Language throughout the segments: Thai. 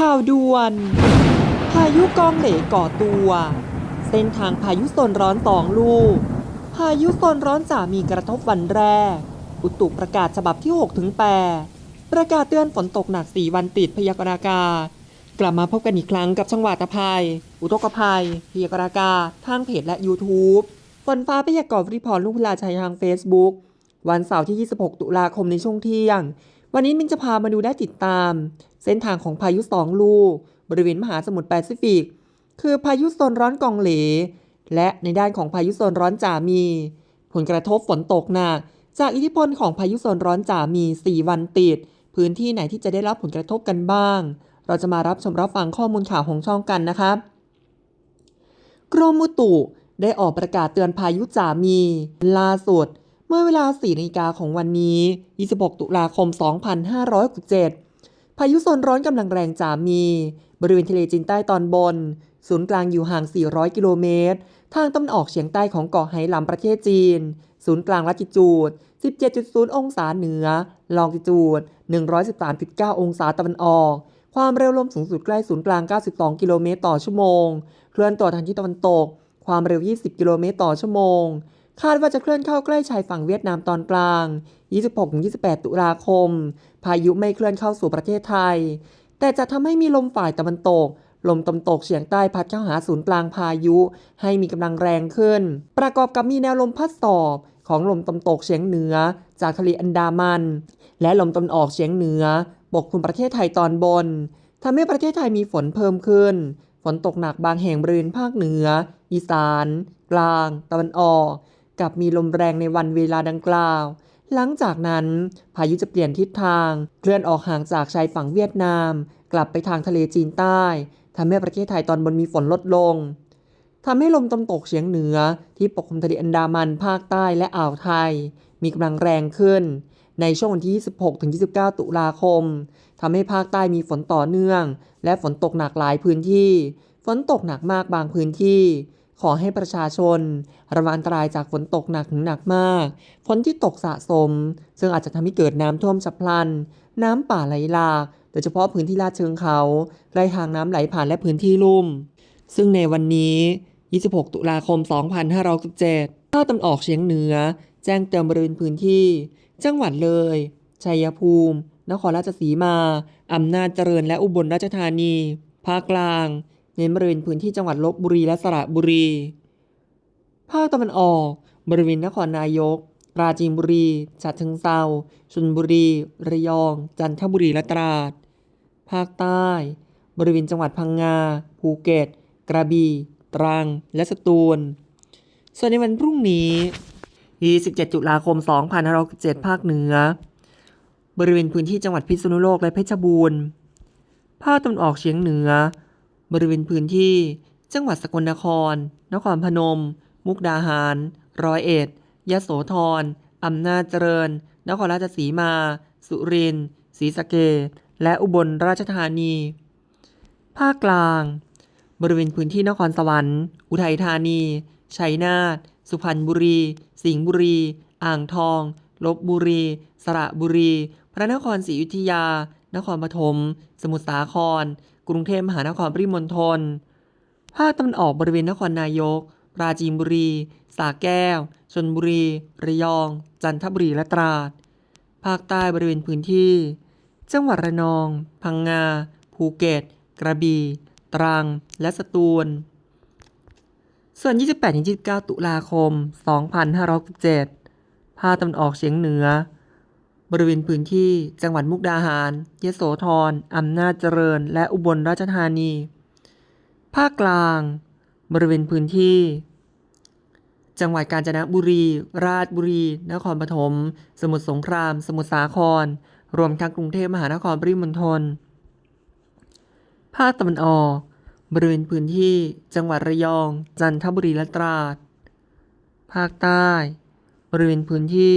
ข่าวด่วน พายุกองเหลก่อตัว เส้นทางพายุโซนร้อนสองลูก พายุโซนร้อนจะมีกระทบวันแรก อุตุประกาศฉบับที่6ถึง8ประกาศเตือนฝนตกหนัก 4 วันติดพยากรณ์อากาศ กลับมาพบกันอีกครั้งกับช่างหวัดอภัย อุทกภัย พยากรณ์อากาศทางเพจและ YouTube ฝนฟ้าพยากรณ์ริพรลุงพลาชัยทาง Facebook วันเสาร์ที่ 26 ตุลาคมในช่วงเที่ยง วันนี้มินจะพามาดูได้ติดตาม เส้นทางของพายุสองลูก บริเวณมหาสมุทรแปซิฟิก คือพายุโซนร้อนกองเหล และในด้านของพายุโซนร้อนจามี ผลกระทบฝนตกหนักจากอิทธิพลของพายุโซนร้อนจามี 4 วันติด พื้นที่ไหนที่จะได้รับผลกระทบกันบ้าง เราจะมารับชมรับฟังข้อมูลข่าวของช่องกันนะครับกรมอุตุได้ออกประกาศเตือนพายุจามีล่าสุด เมื่อเวลา4นาฬิกาของวันนี้ 26 ตุลาคม 2567 พายุโซนร้อนกำลังแรงจามี บริเวณทะเลจีนใต้ตอนบน ศูนย์กลางอยู่ห่าง 400 กิโลเมตร ทางตะวันออกเฉียงใต้ของเกาะไหหลำประเทศจีน ศูนย์กลางลัติจูด 17.0 องศาเหนือ ลองติจูด 113.9 องศาตะวันออก ความเร็วลมสูงสุดใกล้ศูนย์กลาง 92 กิโลเมตรต่อชั่วโมง เคลื่อนตัวทางทิศตะวันตก ความเร็ว 20 กิโลเมตรต่อชั่วโมง คาดว่าจะเคลื่อนเข้าใกล้ชายฝั่งเวียดนามตอนกลาง 26-28 ตุลาคม พายุไม่เคลื่อนเข้าสู่ประเทศไทย แต่จะทำให้มีลมฝ่ายตะวันตก ลมตะวันตกเฉียงใต้พัดเข้าหาศูนย์กลางพายุ ให้มีกำลังแรงขึ้น ประกอบกับมีแนวลมพัดสอบของลมตะวันตกเฉียงเหนือ จากทะเลอันดามัน และลมตะวันออกเฉียงเหนือ ปกคลุมประเทศไทยตอนบนทำให้ประเทศไทยมีฝนเพิ่มขึ้น ฝนตกหนักบางแห่งบริเวณภาคเหนือ อีสาน กลาง ตะวันออก กับมีลมแรงในวันเวลาดังกล่าว หลังจากนั้นพายุจะเปลี่ยนทิศทาง เคลื่อนออกห่างจากชายฝั่งเวียดนาม กลับไปทางทะเลจีนใต้ทำให้ประเทศไทยตอนบนมีฝนลดลงทำให้ลมตะวันตกเฉียงเหนือที่ปกคลุมทะเลอันดามันภาคใต้และอ่าวไทย มีกำลังแรงขึ้น ในช่วงวันที่ 26-29 ตุลาคมทำให้ภาคใต้มีฝนต่อเนื่อง และฝนตกหนักหลายพื้นที่ ฝนตกหนักมากบางพื้นที่ ขอให้ประชาชน ระวังอันตรายจากฝนตกหนักถึงหนักมาก ฝนที่ตกสะสม ซึ่งอาจจะทำให้เกิดน้ำท่วมฉับพลัน น้ำป่าไหลหลากโดยเฉพาะพื้นที่ลาดเชิงเขาไร่ทางน้ำไหลผ่านและพื้นที่ลุ่ม ซึ่งในวันนี้ 26 ตุลาคม 2567ภาคตะวันออกเฉียงเหนือ แจ้งเตือนบริเวณพื้นที่ จังหวัดเลย ชัยภูมิ นครราชสีมา อำนาจเจริญและอุบลราชธานี ภาคกลาง เน้นบริเวณพื้นที่จังหวัดลบบุรีและสระบุรี ภาคตะวันออก บริเวณนครนายก ปราจีนบุรีฉะเชิงเทราชลบุรี ระยอง จันทบุรีและตราด ภาคใต้ บริเวณจังหวัดพังงา ภูเก็ต กระบี่ ตรัง และสตูล ส่วนในวันพรุ่งนี้ 27 ตุลาคม 2567ภาคเหนือบริเวณพื้นที่จังหวัดพิษณุโลกและเพชรบูรณ์ ภาคตะวันออกเฉียงเหนือ บริเวณพื้นที่ จังหวัดสกลนคร นครพนม มุกดาหาร ร้อยเอ็ดยโสธร อำนาจเจริญ นครราชสีมา สุรินทร์ ศรีสะเกษและอุบลราชธานี ภาคกลาง บริเวณพื้นที่นครสวรรค์ อุทัยธานี ชัยนาท สุพรรณบุรี สิงห์บุรี อ่างทอง ลบบุรี สระบุรี พระนครศรีอยุธยา นครปฐม สมุทรสาคร กรุงเทพมหานครปริมณฑลภาคตะวันออกบริเวณนครนายก ปราจีนบุรีสระแก้ว ชนบุรี ระยอง จันทบุรี และตราด ภาคใต้บริเวณพื้นที่ จังหวัดระนอง พังงา ภูเก็ต กระบี่ ตรัง และสตูล ส่วน 28-29 ตุลาคม 2567 ภาคตะวันออกเฉียงเหนือ บริเวณพื้นที่ จังหวัดมุกดาหาร ยโสธรอำนาจเจริญ และอุบลราชธานี ภาคกลาง บริเวณพื้นที่ จังหวัดกาญจนบุรี ราชบุรี นครปฐม สมุทรสงคราม สมุทรสาคร รวมทั้งกรุงเทพมหานครปริมณฑล ภาคตะวันออก บริเวณพื้นที่ จังหวัดระยอง จันทบุรีและตราด ภาคใต้ บริเวณพื้นที่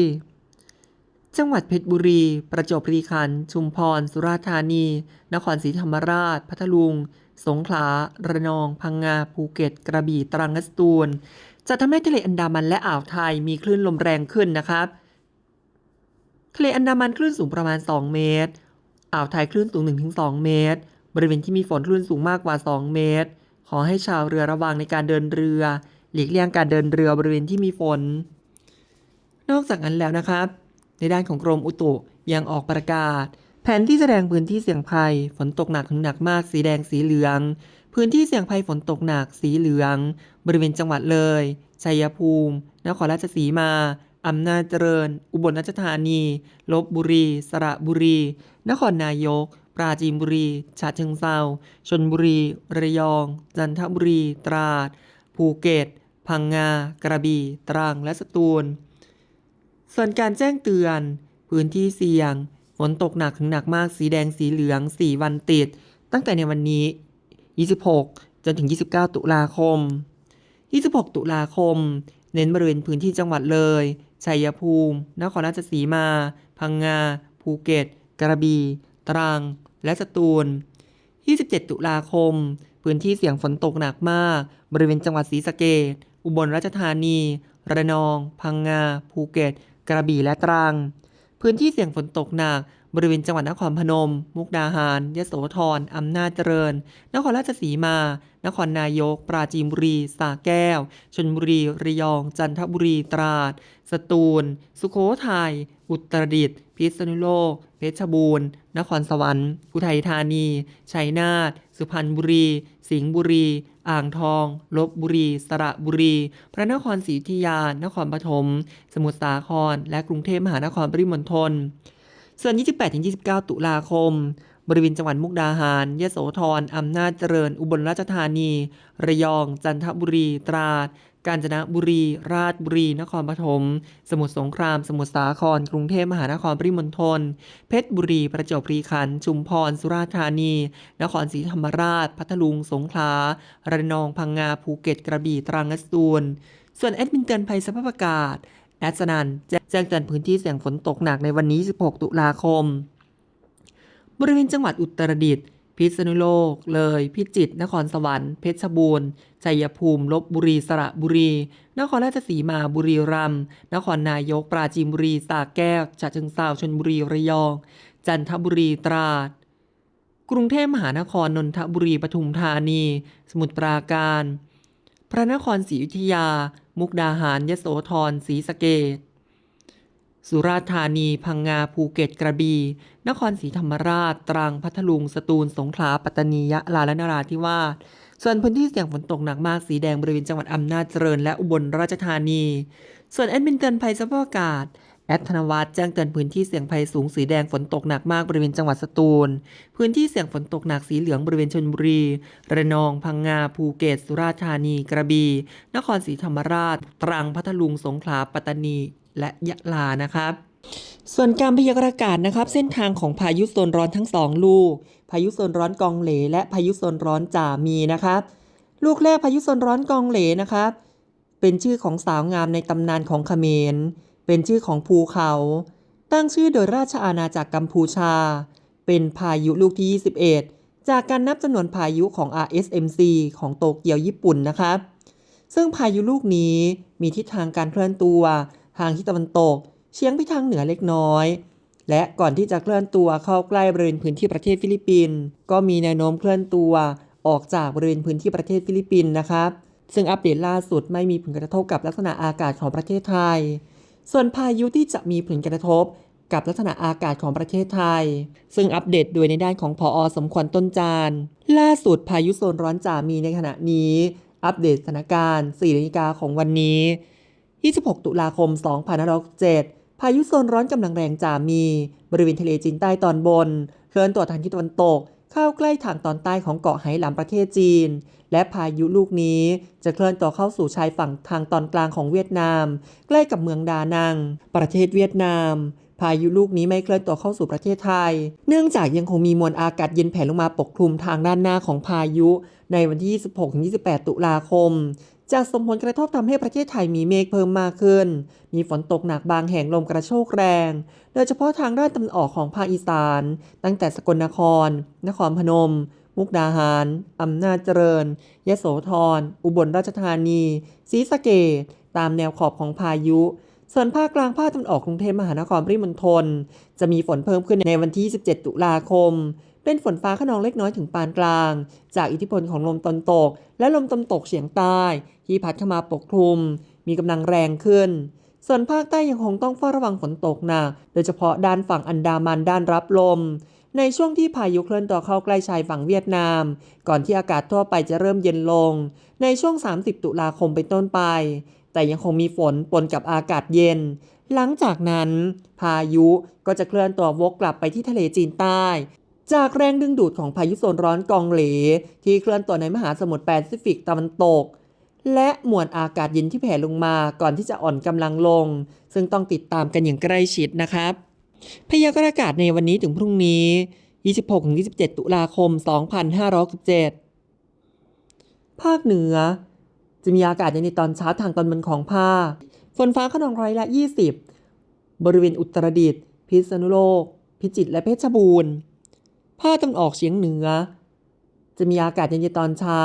จังหวัดเพชรบุรี ประจวบคีรีขันธ์ ชุมพร สุราษฎร์ธานี นครศรีธรรมราช พัทลุง สงขลา ระนอง พังงา ภูเก็ต กระบี่ ตรังและสตูล จะทำให้ทะเลอันดามันและอ่าวไทยมีคลื่นลมแรงขึ้นนะครับ ทะเลอันดามันคลื่นสูงประมาณ 2 เมตร อ่าวไทยคลื่นสูง 1-2 เมตรบบริเวณที่มีฝนคลื่นสูงมากกว่า 2 เมตร ขอให้ชาวเรือระวังในการเดินเรือ หลีกเลี่ยงการเดินเรือบริเวณที่มีฝน นอกจากนั้นแล้วนะครับ ในด้านของกรมอุตุยังออกประกาศ แผนที่แสดงพื้นที่เสี่ยงภัย ฝนตกหนักถึงหนักมากสีแดงสีเหลือง พื้นที่เสี่ยงภัยฝนตกหนักสีเหลือง บริเวณจังหวัดเลย ชัยภูมิ นครราชสีมาอำนาจเจริญ อุบลราชธานี ลบบุรี สระบุรี นครนายก ปราจีนบุรีฉะเชิงเซาชนบุรี ระยอง จันทบุรี ตราด ภูเก็ต พังงา กระบี่ ตรัง และสตูล ส่วนการแจ้งเตือน พื้นที่เสี่ยง ฝนตกหนักถึงหนักมากสีแดงสีเหลือง 4 วันติด ตั้งแต่ในวันนี้ 26 จนถึง 29 ตุลาคม 26 ตุลาคม เน้นบริเวณพื้นที่จังหวัดเลยชัยภูมิ นครราชสีมา พังงา ภูเก็ต กระบี่ ตรัง และสตูล 27 ตุลาคม พื้นที่เสี่ยงฝนตกหนักมาก บริเวณจังหวัดศรีสะเกษอุบลราชธานี ระนอง พังงา ภูเก็ต กระบี่และตรัง พื้นที่เสี่ยงฝนตกหนัก บริเวณจังหวัดนครพนม มุกดาหาร ยโสธรอำนาจเจริญ นครราชสีมา นครนายก ปราจีนบุรีสระแก้วชลบุรี ระยอง จันทบุรี ตราด สตูล สุโขทัย อุตรดิตถ์ พิษณุโลก เพชรบูรณ์ นครสวรรค์ อุทัยธานี ชัยนาท สุพรรณบุรี สิงห์บุรี อ่างทอง ลบบุรี สระบุรี พระนครศรีอยุธยา นครปฐม สมุทรสาคร และกรุงเทพมหานครปริมณฑล ส่วน 28-29 ตุลาคม บริเวณจังหวัดมุกดาหาร ยโสธร อำนาจเจริญ อุบลราชธานี ระยอง จันทบุรี ตราด กาญจนบุรี ราชบุรี นครปฐม สมุทรสงคราม สมุทรสาคร กรุงเทพมหานครปริมณฑล เพชรบุรี ประจวบคีรีขันธ์ ชุมพร สุราษฎร์ธานี นครศรีธรรมราช พัทลุง สงขลา ระนอง พังงา ภูเก็ต กระบี่ ตรังและสตูล ส่วนแอดมินเตือนภัยสภาพอากาศ แอดสนันแจ้งเตือนพื้นที่เสี่ยงฝนตกหนักในวันนี้ 16 ตุลาคม บริเวณจังหวัดอุตรดิตถ์ พิษณุโลก เลย พิจิตร นครสวรรค์ เพชรบูรณ์ ชัยภูมิ ลบบุรี สระบุรี นครราชสีมา บุรีรัมย์ นครนายก ปราจีนบุรี สระแก้วฉะเชิงเทราชลบุรี ระยอง จันทบุรี ตราด กรุงเทพมหานคร นนทบุรี ปทุมธานี สมุทรปราการ พระนครศรีอยุธยา มุกดาหาร ยโสธร ศรีสะเกษ สุราษฎร์ธานี พังงา ภูเก็ต กระบี่ นครศรีธรรมราช ตรัง พัทลุง สตูล สงขลา ปัตตานี ยะลา และนราธิวาส ส่วนพื้นที่เสี่ยงฝนตกหนักมาก สีแดงบริเวณจังหวัดอำนาจเจริญ และอุบลราชธานี ส่วนแอดมินเตือนภัยสภาพอากาศ แอดธนวัฒน์แจ้งเตือนพื้นที่เสี่ยงภัยสูงสีแดงฝนตกหนักมากบริเวณจังหวัดสตูล พื้นที่เสี่ยงฝนตกหนักสีเหลืองบริเวณชลบุรี ระนอง พังงา ภูเก็ต สุราษฎร์ธานี กระบี่ นครศรีธรรมราช ตรัง พัทลุง สงขลา ปัตตานี และยะลานะครับ ส่วนการพยากรณ์อากาศนะครับ เส้นทางของพายุโซนร้อนทั้งสองลูก พายุโซนร้อนกองเหล และพายุโซนร้อนจ่ามีนะครับ ลูกแรกพายุโซนร้อนกองเหลนะครับ เป็นชื่อของสาวงามในตำนานของเขมร เป็นชื่อของภูเขา ตั้งชื่อโดยราชอาณาจักรกัมพูชา เป็นพายุลูกที่ 21 จากการนับจำนวนพายุของ RSMC ของโตเกียวญี่ปุ่นนะครับซึ่งพายุลูกนี้มีทิศทางการเคลื่อนตัว ทางทิศตะวันตก เฉียงไปทางเหนือเล็กน้อย และก่อนที่จะเคลื่อนตัวเข้าใกล้บริเวณพื้นที่ประเทศฟิลิปปินส์ก็มีแนวโน้มเคลื่อนตัวออกจากบริเวณพื้นที่ประเทศฟิลิปปินส์นะครับซึ่งอัปเดตล่าสุดไม่มีผลกระทบกับลักษณะอากาศของประเทศไทย ส่วนพายุที่จะมีผลกระทบกับลักษณะอากาศของประเทศไทย ซึ่งอัปเดตโดยในด้านของพออสมควรต้นจานล่าสุดพายุโซนร้อนจ่ามีในขณะนี้ อัปเดตสถานการณ์4นาฬิกาของวันนี้ 26 ตุลาคม 2567พายุโซนร้อนกำลังแรงจามี บริเวณทะเลจีนใต้ตอนบน เคลื่อนตัวทางทิศตะวันตก เข้าใกล้ทางตอนใต้ของเกาะไหหลำประเทศจีน และพายุลูกนี้จะเคลื่อนตัวเข้าสู่ชายฝั่งทางตอนกลางของเวียดนาม ใกล้กับเมืองดานัง ประเทศเวียดนามพายุลูกนี้ไม่เคลื่อนตัวเข้าสู่ประเทศไทย เนื่องจากยังคงมีมวลอากาศเย็นแผ่ลงมาปกคลุมทางด้านหน้าของพายุ ในวันที่ 26-28 ตุลาคม จากส่งผลกระทบทำให้ประเทศไทยมีเมฆเพิ่มมากขึ้น มีฝนตกหนักบางแห่งลมกระโชกแรง โดยเฉพาะทางด้านตะวันออกของภาคอีสาน ตั้งแต่สกลนคร นครพนม มุกดาหาร อำนาจเจริญ ยโสธร อุบลราชธานีศรีสะเกษตามแนวขอบของพายุ ส่วนภาคกลางภาคตะวันออกกรุงเทพมหานครปริมณฑลจะมีฝนเพิ่มขึ้นในวันที่ 17 ตุลาคม เป็นฝนฟ้าขนองเล็กน้อยถึงปานกลาง จากอิทธิพลของลมตะวันตก และลมตะวันตกเฉียงใต้ ที่พัดเข้ามาปกคลุม มีกำลังแรงขึ้น ส่วนภาคใต้ยังคงต้องเฝ้าระวังฝนตกหนักโดยเฉพาะด้านฝั่งอันดามันด้านรับลม ในช่วงที่พายุเคลื่อนตัวเข้าใกล้ชายฝั่งเวียดนาม ก่อนที่อากาศทั่วไปจะเริ่มเย็นลง ในช่วง 30 ตุลาคมเป็นต้นไป แต่ยังคงมีฝนปนกับอากาศเย็นหลังจากนั้น พายุก็จะเคลื่อนตัววกกลับไปที่ทะเลจีนใต้ จากแรงดึงดูดของพายุโซนร้อนกองเหล ที่เคลื่อนตัวในมหาสมุทรแปซิฟิกตะวันตก และมวลอากาศเย็นที่แผ่ลงมาก่อนที่จะอ่อนกำลังลง ซึ่งต้องติดตามกันอย่างใกล้ชิดนะครับ พยากรณ์อากาศในวันนี้ถึงพรุ่งนี้ 26-27 ตุลาคม 2567ภาคเหนือ จะมีอากาศเย็นในตอนเช้าทางตอนบนของภาค ฝนฟ้าขนองร้อยละ 20 บริเวณอุตรดิตถ์พิษณุโลก พิจิตรและเพชรบูรณ์ ภาคตะวันออกเฉียงเหนือ จะมีอากาศเย็นในตอนเช้า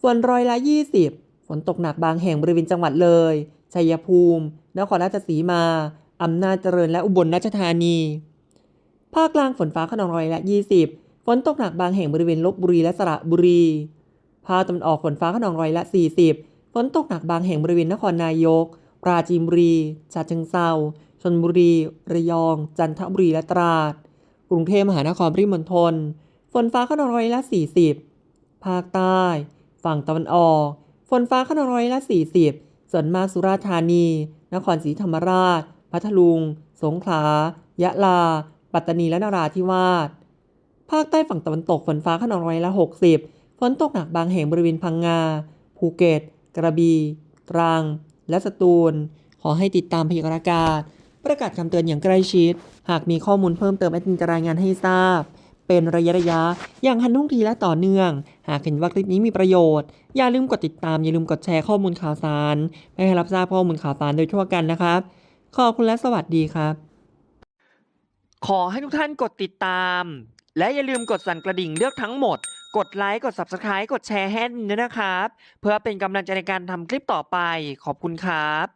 ฝนร้อยละ 20 ฝนตกหนักบางแห่งบริเวณจังหวัดเลย ชัยภูมิ นครราชสีมา อำนาจเจริญและอุบลราชธานี ภาคกลางฝนฟ้าขนองร้อยละ 20 ฝนตกหนักบางแห่งบริเวณลบบุรีและสระบุรี ภาคตะวันออกฝนฟ้าขนองร้อยละ 40 ฝนตกหนักบางแห่งบริเวณนครนายก ปราจีนบุรีฉะเชิงเทราชลบุรี ระยอง จันทบุรีและตราด กรุงเทพมหานครปริมณฑลฝนฟ้าขนองร้อยละ 40 ภาคใต้ ฝั่งตะวันออก ฝนฟ้าขนองร้อยละ 40 ส่วนมากสุราษฎร์ธานี นครศรีธรรมราช พัทลุง สงขลา ยะลา ปัตตานี และนราธิวาส ภาคใต้ฝั่งตะวันตกฝนฟ้าขนองร้อยละ 60 ฝนตกหนักบางแห่งบริเวณพังงา ภูเก็ต กระบี่ ตรัง และสตูล ขอให้ติดตามพยากรณ์อากาศ ประกาศคำเตือนอย่างใกล้ชิด หากมีข้อมูลเพิ่มเติมแอดมินจะรายงานให้ทราบ เป็นระยะระยะ อย่างทันท่วงทีและต่อเนื่อง หากเห็นว่าคลิปนี้มีประโยชน์ อย่าลืมกดติดตาม อย่าลืมกดแชร์ข้อมูลข่าวสารเพื่อให้รับทราบข้อมูลข่าวสารโดยทั่วกันนะครับ ขอบคุณและสวัสดีครับ ขอให้ทุกท่านกดติดตาม และอย่าลืมกดสั่นกระดิ่งเลือกทั้งหมด กดไลค์ กด Subscribe กดแชร์ให้ด้วยนะครับ เพื่อเป็นกำลังใจในการทำคลิปต่อไป ขอบคุณครับ